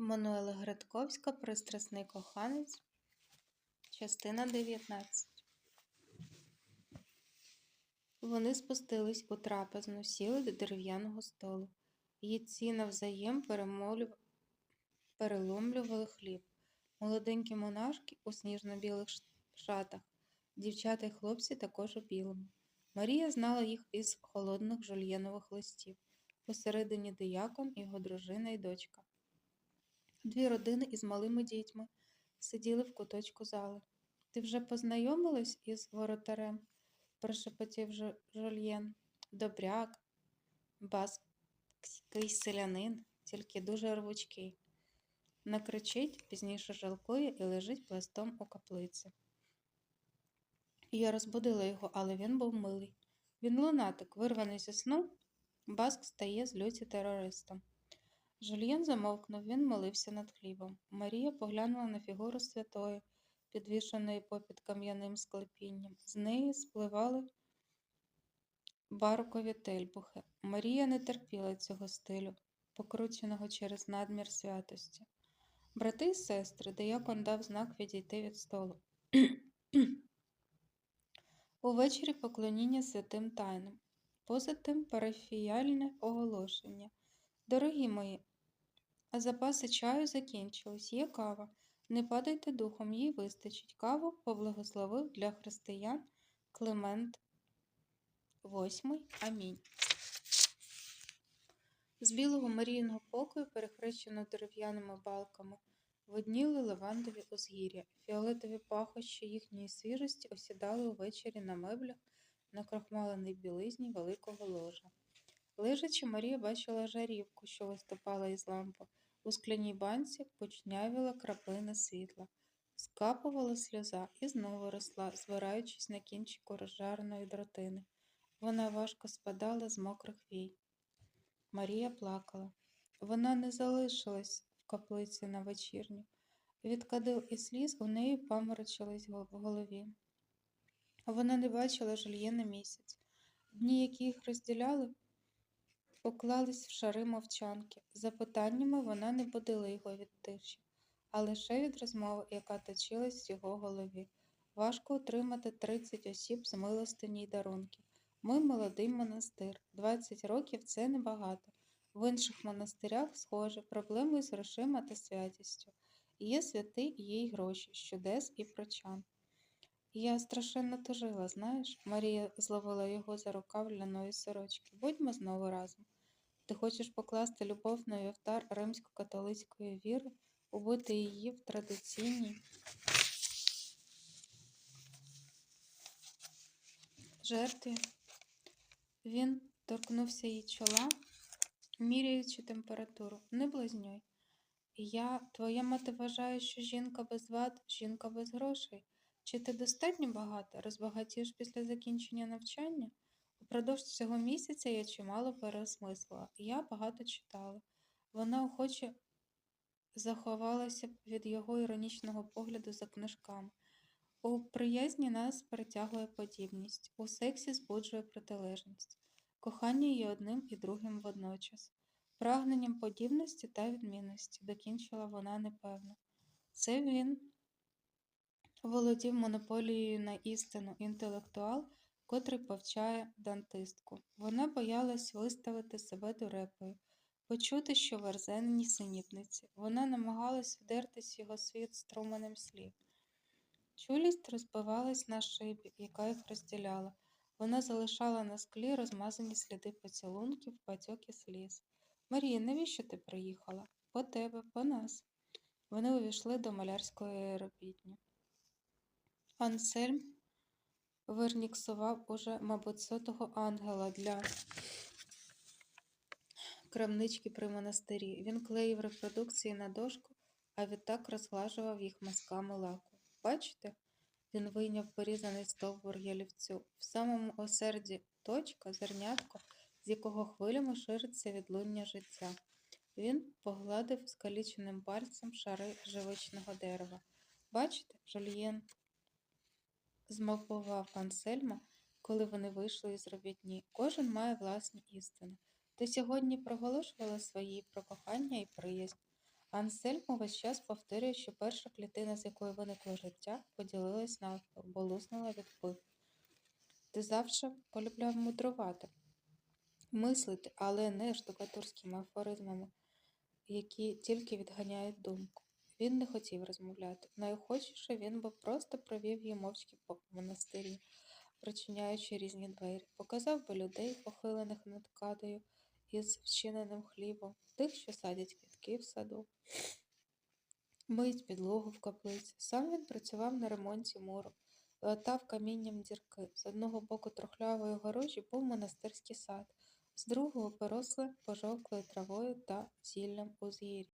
Мануела Градковська Пристрасний коханець. Частина 19. Вони спустились у трапезну, сіли до дерев'яного столу. Їдці навзаєм перемолюв... переломлювали хліб. Молоденькі монашки у сніжно-білих шатах, дівчата й хлопці також у білому. Марія знала їх із холодних жульєнових листів. Посередині диякон, його дружина і дочка. Дві родини із малими дітьми сиділи в куточку зали. Ти вже познайомилась із воротарем? прошепотів Жольєн. Добряк, баскський селянин, тільки дуже рвучкий. Накричить, пізніше жалкує і лежить пластом у каплиці. Я розбудила його, але він був милий. Він лунатик, вирваний зі сну, баск стає з люті терористом. Жульєн замовкнув, він молився над хлібом. Марія поглянула на фігуру святої, підвішеної попід кам'яним склепінням. З неї спливали барокові тельбухи. Марія не терпіла цього стилю, покрученого через надмір святості. Брати і сестри, деякон дав знак відійти від столу. Увечері поклоніння святим тайнам. Поза тим парафіяльне оголошення. Дорогі мої, а запаси чаю закінчились. Є кава. Не падайте духом, їй вистачить. Каву поблагословив для християн Климент VIII. Амінь. З білого марійного покою, перехрещено дерев'яними балками, видніли лавандові узгір'я. Фіолетові пахощі їхньої свіжості осідали увечері на меблях на крохмаленій білизні великого ложа. Лежачи, Марія бачила жарівку, що виступала із лампи. У скляній банці почнявіла краплина світла. Скапувала сльоза і знову росла, збираючись на кінчику розжареної дротини. Вона важко спадала з мокрих вій. Марія плакала. Вона не залишилась в каплиці на вечірню. Від кадил і сліз у неї паморочились в голові. Вона не бачила жильєна місяць. Дні, які їх розділяли, поклались в шари мовчанки. Запитаннями вона не будила його від тиші, а лише від розмови, яка точилась в його голові. Важко утримати 30 осіб з милостині й дарунків. Ми молодий монастир. 20 років це небагато. В інших монастирях, схоже, проблеми з грошима та святістю. Є святий, є й гроші, щодес і прочан. Я страшенно тужила, знаєш? Марія зловила його за рукав ляної сорочки. Будьмо знову разом. Ти хочеш покласти любов на вівтар римсько-католицької віри, убити її в традиційній жертві. Він торкнувся її чола, міряючи температуру. Не близнюй. Я, твоя мати вважає, що жінка без вад, жінка без грошей. Чи ти достатньо багата, розбагатієш після закінчення навчання? Упродовж цього місяця я чимало переосмислила. Я багато читала. Вона охоче заховалася від його іронічного погляду за книжками. У приязні нас притягує подібність, у сексі збуджує протилежність. Кохання є одним і другим водночас. Прагненням подібності та відмінності, докінчила вона непевно. Це він володів монополією на істину інтелектуал, котрий повчає дантистку. Вона боялась виставити себе дурепою, почути, що верзен нісенітниці. Вона намагалась вдертись в його світ струменем слів. Чулість розбивалась на шибі, яка їх розділяла. Вона залишала на склі розмазані сліди поцілунків, патьоки сліз. Марія, навіщо ти приїхала? По тебе, по нас. Вони увійшли до малярської робітні. Ансельм вирніксував уже, мабуть, сотого ангела для крамнички при монастирі. Він клеїв репродукції на дошку, а відтак розглажував їх мазками лаку. Бачите? Він вийняв порізаний стовбур ялівцю. В самому осерді точка, зернятко, з якого хвилями шириться відлуння життя. Він погладив скаліченим пальцем шари живичного дерева. Бачите, жульєн змовпував Ансельма, коли вони вийшли із робітні. Кожен має власні істини. Ти сьогодні проголошувала свої про кохання і приязнь. Ансельмо весь час повторює, що перша клітина, з якої виникло життя, поділилась навпіл, бо луснула від впливу. Ти завжди полюбляв мудрувати, мислити, але не штукатурськими афоризмами, які тільки відганяють думку. Він не хотів розмовляти. Найохочіше він би просто провів її мовчки по монастирі, причиняючи різні двері, показав би людей, похилених над кадою із вчиненим хлібом, тих, що садять квітки в саду, миють підлогу в каплиці. Сам він працював на ремонті муру, латав камінням дірки. З одного боку трухлявої огорожі був монастирський сад, з другого поросле пожовклою травою та зіллям узгір'я.